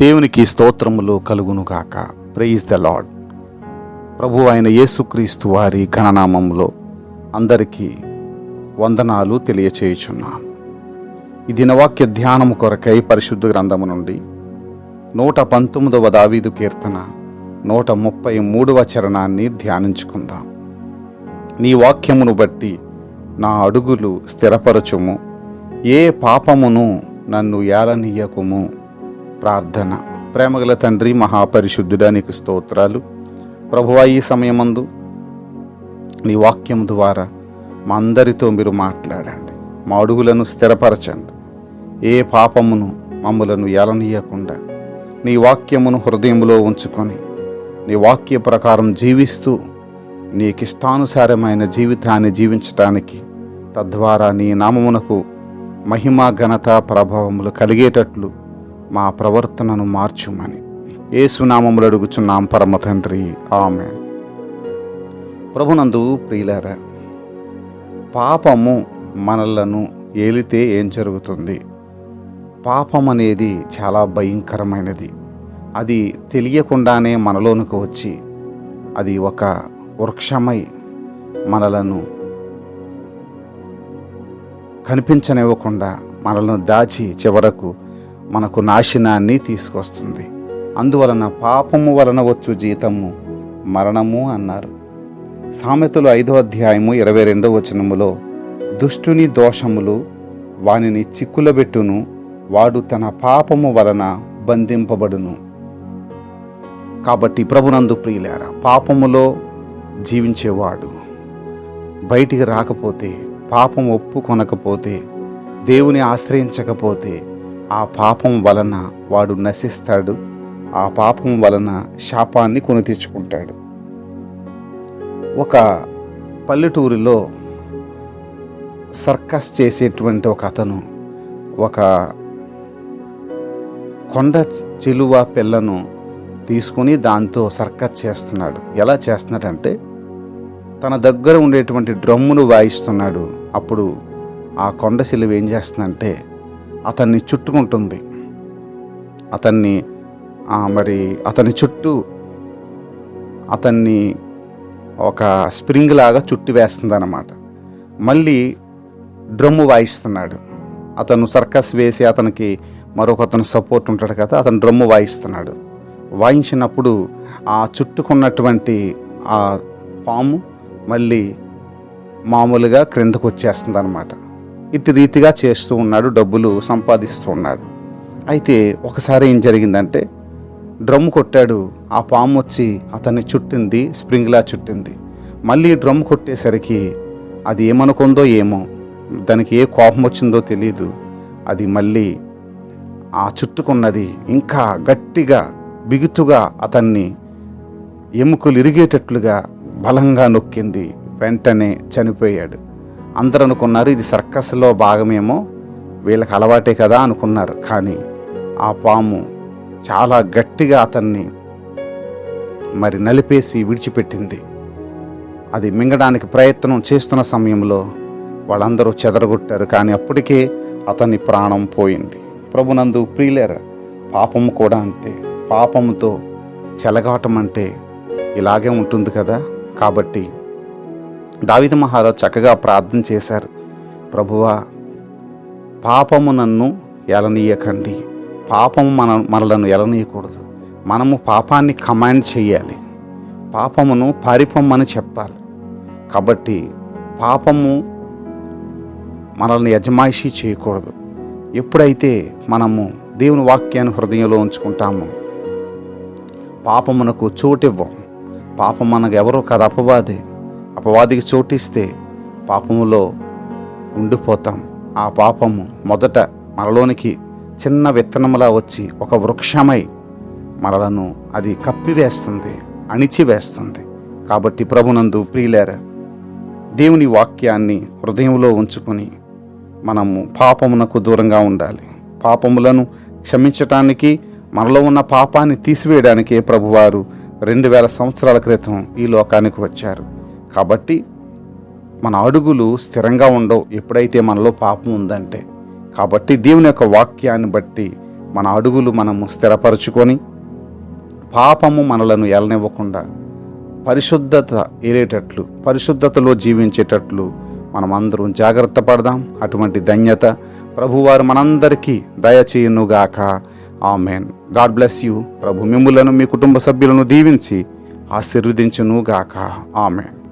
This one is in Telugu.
దేవునికి స్తోత్రములు కలుగునుగాక. ప్రైజ్ ద లాడ్ ప్రభు అయిన యేసుక్రీస్తు వారి ఘననామంలో అందరికీ వందనాలు తెలియచేయుచున్నాను ఈ దినవాక్య ధ్యానము కొరకై పరిశుద్ధ గ్రంథము నుండి నూట పంతొమ్మిదవ దావీదు కీర్తన నూట ముప్పై మూడవ చరణాన్ని ధ్యానించుకుందాం. నీ వాక్యమును బట్టి నా అడుగులు స్థిరపరచుము. ఏ పాపమును నన్ను ఏలనీయకుము? ప్రార్థన. ప్రేమగల తండ్రి మహాపరిశుద్ధుడా నీకు స్తోత్రాలు. ప్రభువా ఈ సమయమందు నీ వాక్యం ద్వారా మా అందరితో మీరు మాట్లాడండి. మా అడుగులను స్థిరపరచండి. ఏ పాపమును మమ్ములను ఎలనీయకుండా నీ వాక్యమును హృదయంలో ఉంచుకొని నీ వాక్య ప్రకారం జీవిస్తూ నీకిష్టానుసారమైన జీవితాన్ని జీవించటానికి తద్వారా నీ నామమునకు మహిమ ఘనత ప్రభావములు కలిగేటట్లు మా ప్రవర్తనను మార్చుమని. ఏసునామములు అడుగుచున్నాం పరమ తండ్రి. ఆమె ప్రభునందు ప్రియులారా పాపము మనలను ఏలితే ఏం జరుగుతుంది? పాపం అనేది చాలా భయంకరమైనది. అది తెలియకుండానే మనలోనికి వచ్చి అది ఒక వృక్షమై మనలను కనిపించనివ్వకుండా మనలను దాచి చివరకు మనకు నాశనాన్ని తీసుకొస్తుంది. అందువలన పాపము వలన వచ్చు జీతము మరణము అన్నారు. సామెతలు ఐదో అధ్యాయము ఇరవై రెండవ వచనములో దుష్టుని దోషములు వానిని చిక్కులబెట్టును వాడు తన పాపము వలన బంధింపబడును. కాబట్టి ప్రభునందు ప్రియులారా పాపములో జీవించేవాడు బయటికి రాకపోతే పాపం ఒప్పుకొనకపోతే దేవుని ఆశ్రయించకపోతే ఆ పాపం వలన వాడు నశిస్తాడు. ఆ పాపం వలన శాపాన్ని కొని తెచ్చుకుంటాడు ఒక పల్లెటూరిలో సర్కస్ చేసేటువంటి ఒక అతను ఒక కొండ చెలువ పిల్లను తీసుకుని దాంతో సర్కస్ చేస్తున్నాడు. ఎలా చేస్తున్నాడంటే తన దగ్గర ఉండేటువంటి డ్రమ్మును వాయిస్తున్నాడు. అప్పుడు ఆ కొండ చిలువ ఏం చేస్తుందంటే అతన్ని చుట్టుకుంటుంది అతన్ని మరి అతని చుట్టూ అతన్ని ఒక స్ప్రింగ్ లాగా చుట్టి వేస్తుంది అన్నమాట మళ్ళీ డ్రమ్ము వాయిస్తున్నాడు. అతను సర్కస్ వేసి అతనికి మరొక అతను సపోర్ట్ ఉంటాడు కదా అతను డ్రమ్ము వాయిస్తున్నాడు. వాయించినప్పుడు ఆ చుట్టుకున్నటువంటి ఆ పాము మళ్ళీ మామూలుగా క్రిందకు వచ్చేస్తుంది అనమాట ఇటు రీతిగా చేస్తూ ఉన్నాడు డబ్బులు సంపాదిస్తూ ఉన్నాడు. అయితే ఒకసారి ఏం జరిగిందంటే డ్రమ్ కొట్టాడు ఆ పాము వచ్చి అతన్ని చుట్టింది స్ప్రింగ్లా చుట్టింది. మళ్ళీ డ్రమ్ కొట్టేసరికి అది ఏమనుకుందో ఏమో దానికి ఏ కోపం వచ్చిందో తెలియదు అది మళ్ళీ ఆ చుట్టుకున్నది ఇంకా గట్టిగా బిగుతుగా అతన్ని ఎముకలు ఇరిగేటట్లుగా బలంగా నొక్కింది. వెంటనే చనిపోయాడు. అందరూ అనుకున్నారు ఇది సర్కస్లో భాగమేమో వీళ్ళకి అలవాటే కదా అనుకున్నారు. కానీ ఆ పాము చాలా గట్టిగా అతన్ని మరి నలిపేసి విడిచిపెట్టింది. అది మింగడానికి ప్రయత్నం చేస్తున్న సమయంలో వాళ్ళందరూ చెదరగొట్టారు. కానీ అప్పటికే అతని ప్రాణం పోయింది. ప్రభునందు ప్రియులేర పాపము కూడా అంతే. పాపముతో చెలగాటం అంటే ఇలాగే ఉంటుంది కదా? కాబట్టి దావిత మహారాజు చక్కగా ప్రార్థన చేశారు. ప్రభువా పాపము నన్ను ఎలనీయకండి. పాపము మన మనలను ఎలనీయకూడదు. మనము పాపాన్ని కమాండ్ చేయాలి. పాపమును పారిపోమ్మని చెప్పాలి. కాబట్టి పాపము మనల్ని యజమాయిషీ చేయకూడదు. ఎప్పుడైతే మనము దేవుని వాక్యాన్ని హృదయంలో ఉంచుకుంటామో పాపమునకు చోటివ్వం. పాపం మనకు ఎవరో కదా అపవాదే. అపవాదికి చోటిస్తే పాపములో ఉండిపోతాం. ఆ పాపము మొదట మనలోనికి చిన్న విత్తనములా వచ్చి ఒక వృక్షమై మనలను అది కప్పివేస్తుంది అణిచివేస్తుంది. కాబట్టి ప్రభునందు ప్రియులేర దేవుని వాక్యాన్ని హృదయంలో ఉంచుకొని మనము పాపమునకు దూరంగా ఉండాలి. పాపములను క్షమించటానికి మనలో ఉన్న పాపాన్ని తీసివేయడానికే ప్రభువారు రెండు వేల సంవత్సరాల క్రితం ఈ లోకానికి వచ్చారు. కాబట్టి మన అడుగులు స్థిరంగా ఉండవు. ఎప్పుడైతే మనలో పాపం ఉందంటే. కాబట్టి దేవుని యొక్క వాక్యాన్ని బట్టి మన అడుగులు మనము స్థిరపరచుకొని పాపము మనలను ఎలనివ్వకుండా పరిశుద్ధత ఏరేటట్లు పరిశుద్ధతలో జీవించేటట్లు మనం అందరం జాగ్రత్త పడదాం. అటువంటి ధన్యత ప్రభువారు మనందరికీ దయచేయునుగాక. ఆమెన్. God bless you. ప్రభు మిమ్ములను మీ కుటుంబ సభ్యులను దీవించి ఆశీర్వదించునుగాక. ఆమెన్.